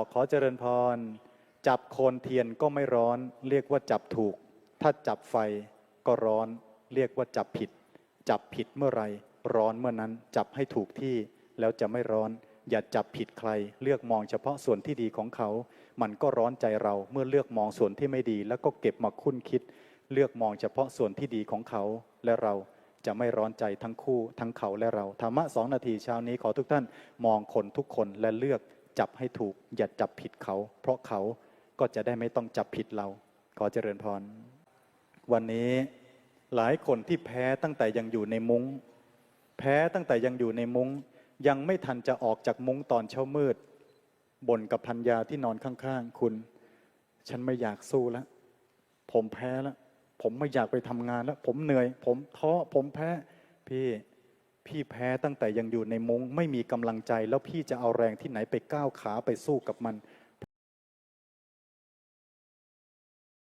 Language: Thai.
บอกขอเจริญพร จับโคนเทียนก็ไม่ร้อน เรียกว่าจับถูก ถ้าจับไฟก็ร้อน เรียกว่าจับผิด จับผิดเมื่อไรร้อนเมื่อนั้นจับให้ถูกที่แล้วจะไม่ร้อน อย่าจับผิดใคร เลือกมองเฉพาะส่วนที่ดีของเขา มันก็ร้อนใจเราเมื่อเลือกมองส่วนที่ไม่ดี แล้วก็เก็บมาคุ้นคิด เลือกมองเฉพาะส่วนที่ดีของเขาและเราจะไม่ร้อนใจทั้งคู่ทั้งเขาและเราธรรมะสองนาทีเช้านี้ขอทุกท่านมองคนทุกคนและเลือก จับให้ถูก อย่าจับผิดเขา เพราะเขาก็จะได้ไม่ต้องจับผิดเรา ขอเจริญพร วันนี้หลายคนที่แพ้ตั้งแต่ยังอยู่ในมุง้ง แพ้ตั้งแต่ยังอยู่ในมุง้ง ยังไม่ทันจะออกจากมุ้งตอนเช้ามืดบ่นกับพัญญาที่นอนข้างๆ คุณ ฉันไม่อยากสู้แล้ว ผมแพ้แล้ว ผมไม่อยากไปทำงานแล้ว ผมเหนื่อย ผมท้อผมแพ้พี่ พี่แพ้ตั้งแต่ยังอยู่ในมุง้งไม่มีกำลังใจ แล้วพี่จะเอาแรงที่ไหนไปก้าวขาไปสู้กับมัน